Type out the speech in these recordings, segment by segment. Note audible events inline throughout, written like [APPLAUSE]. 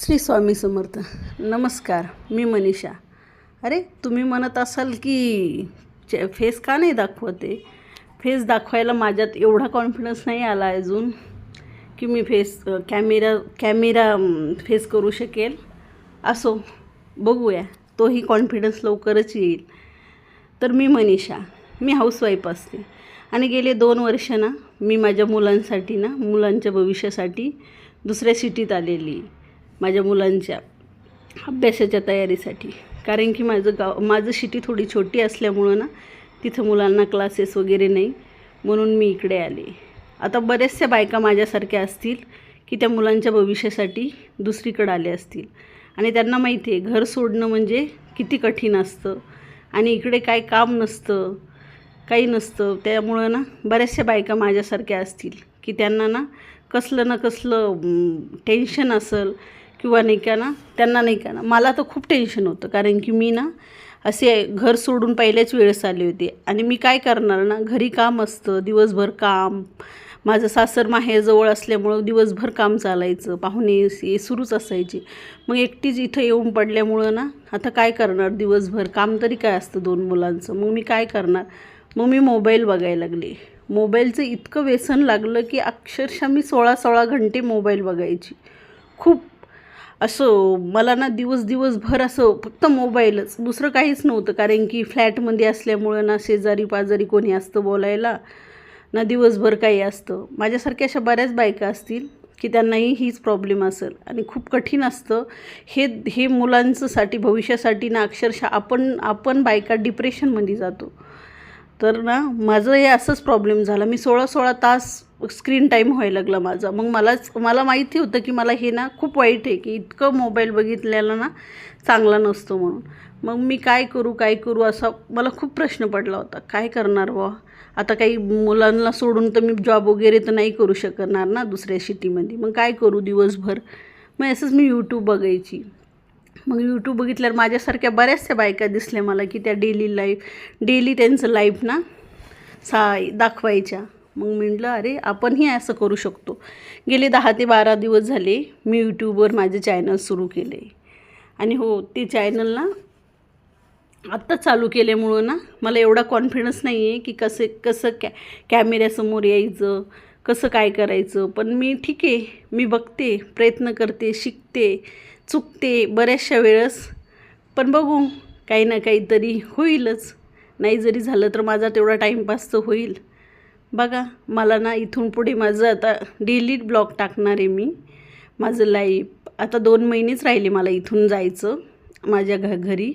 श्री स्वामी समर्थ. नमस्कार मी मनीषा. अरे तुम्ही म्हणत असाल की चे फेस का नाही दाखवते? फेस दाखवायला माझ्यात एवढा कॉन्फिडन्स नाही आला अजून की मी फेस कॅमेरा कॅमेरा फेस करू शकेल? असो बघूया. तोही कॉन्फिडन्स लवकरच येईल. तर मी मनीषा मी हाऊसवाईफ असते. आणि गेले दोन वर्ष ना मी माझ्या मुलांसाठी ना मुलांच्या भविष्यासाठी दुसऱ्या सिटीत आलेली. माझ्या मुलांच्या अभ्यासाच्या तयारीसाठी. कारण की माझं गाव माझं शिटी थोडी छोटी असल्यामुळं ना तिथं मुलांना क्लासेस वगैरे नाही. म्हणून मी इकडे आले. आता बऱ्याचशा बायका माझ्यासारख्या असतील की त्या मुलांच्या भविष्यासाठी दुसरीकडे आले असतील. आणि त्यांना माहिती आहे घर सोडणं म्हणजे किती कठीण असतं. आणि इकडे काय काम नसतं काही नसतं. त्यामुळं ना बऱ्याचशा बायका माझ्यासारख्या असतील की त्यांना ना कसलं ना कसलं टेन्शन असेल. किंवा नाही का ना त्यांना नाही का ना. मला तर खूप टेन्शन होतं कारण की मी ना असे घर सोडून पहिल्याच वेळेस आली होती. आणि मी काय करणार ना घरी काम असतं दिवसभर काम. माझं सासर माहेरजवळ असल्यामुळं दिवसभर काम चालायचं पाहुणे हे सुरूच असायचे. मग एकटीच इथं येऊन पडल्यामुळं ना आता काय करणार दिवसभर? काम तरी काय असतं दोन मुलांचं? मग मी काय करणार? मग मी मोबाईल बघायला लागले. मोबाईलचं इतकं व्यसन लागलं की अक्षरशः मी सोळा सोळा घंटे मोबाईल बघायची. खूप असं मला ना दिवस दिवसभर असं फक्त मोबाईलच. दुसरं काहीच नव्हतं कारण की फ्लॅटमध्ये असल्यामुळं ना शेजारी पाजारी कोणी असतं बोलायला ना दिवसभर काही असतं. माझ्यासारख्या अशा बऱ्याच बायका असतील की त्यांनाही हीच प्रॉब्लेम असेल. आणि खूप कठीण असतं. हे हे मुलांचंसाठी भविष्यासाठी ना अक्षरशः आपण आपण बायका डिप्रेशनमध्ये जातो. तर ना माझं हे असंच प्रॉब्लेम झाला. मी सोळा सोळा तास स्क्रीन टाईम व्हायला लागला माझा. मग मलाच मला माहिती होतं की मला हे ना खूप वाईट आहे की इतकं मोबाईल बघितलेला ना चांगला नसतो म्हणून. मग मी काय करू काय करू असा मला खूप प्रश्न पडला होता. काय करणार बा आता काही मुलांना सोडून तर मी जॉब वगैरे तर नाही करू शकणार ना दुसऱ्या सिटीमध्ये मग काय करू दिवसभर? मग असंच मी यूट्यूब बघायची. मग यूट्यूब बघितल्यावर माझ्यासारख्या बऱ्याचशा बायका दिसल्या मला की त्या डेली लाईफ डेली त्यांचं लाईफ ना सा दाखवायच्या. मग म्हटलं अरे आपणही असं करू शकतो. गेले दहा ते बारा दिवस झाले मी यूट्यूबवर माझे चॅनल सुरू केले. आणि हो ते चॅनल ना आत्ता चालू केल्यामुळं ना मला एवढा कॉन्फिडन्स नाही आहे की कसे कसं कॅ कॅमेऱ्यासमोर यायचं. कसं काय करायचं? पण मी ठीक आहे. मी बघते प्रयत्न करते शिकते चुकते बऱ्याचशा वेळेस. पण बघू काही ना काहीतरी होईलच. नाही जरी झालं तर माझा तेवढा टाईमपास तर होईल. बघा मला ना इथून पुढे माझं आता डेली ब्लॉग टाकणार आहे मी. माझं लाईफ आता दोन महिनेच राहिले मला इथून जायचं माझ्या घ घरी.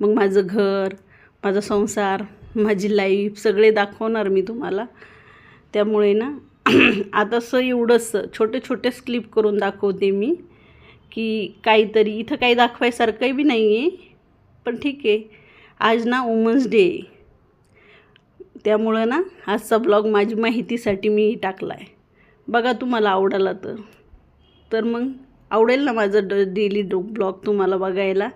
मग माझं घर माझा संसार माझी लाईफ सगळे दाखवणार मी तुम्हाला. त्यामुळे ना [CLEARS THROAT] आता असं एवढंच छोटे छोटेच स्लिप करून दाखवते मी की काहीतरी इथं काही दाखवायसारखंही बी नाही आहे पण ठीक आहे. आज ना वुमन्स डे त्यामुळं ना आजचा ब्लॉग माझी माहितीसाठी मी टाकला आहे बघा तुम्हाला आवडाला तर. तर मग आवडेल ना माझं ड डेली ब्लॉग तुम्हाला बघायला?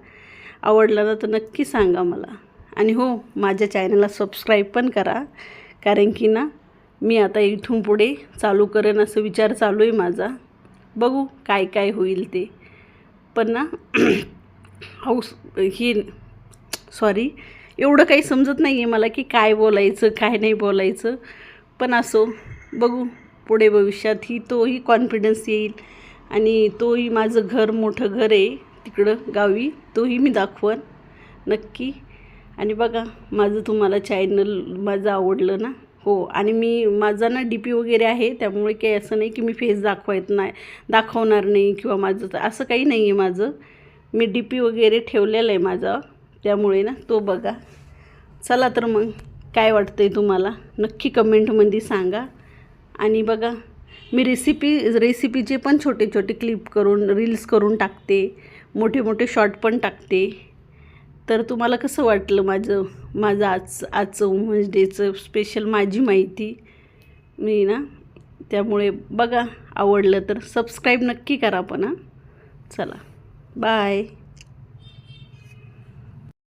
आवडला ना तर नक्की सांगा मला. आणि हो माझ्या चॅनलला सबस्क्राईब पण करा. कारण की ना मी आता इथून पुढे चालू करेन असं विचार चालू आहे माझा. बघू काय काय होईल ते. पण ना [CLEARS THROAT] हाऊस हो, ही सॉरी एवढं काही समजत नाही आहे मला की काय बोलायचं काय नाही बोलायचं. पण असो बघू पुढे भविष्यात ही तोही कॉन्फिडन्स येईल. आणि तोही माझं घर मोठं घर आहे तिकडं गावी तोही मी दाखवन नक्की. आणि बघा माझं तुम्हाला चॅनल माझं आवडलं ना हो आणि मी माझा ना डी पी वगैरे आहे त्यामुळे काही असं नाही की मी फेस दाखवायत नाही दाखवणार नाही किंवा माझं तर असं काही नाही आहे माझं. मी डी पी वगैरे ठेवलेलं आहे माझा त्यामुळे ना तो बघा. चला तर मग काय वाटतं आहे तुम्हाला? नक्की कमेंटमध्ये सांगा. आणि बघा मी रेसिपी रेसिपीचे पण छोटे छोटे क्लिप करून रील्स करून टाकते. मोठे मोठे शॉर्ट पण टाकते. तर तुम्हाला कसं वाटलं माझं माझं आज आजचं वुमन्स डेचं स्पेशल माझी माहिती? मी ना त्यामुळे बघा आवडलं तर सबस्क्राईब नक्की करा पण हां. चला. बाय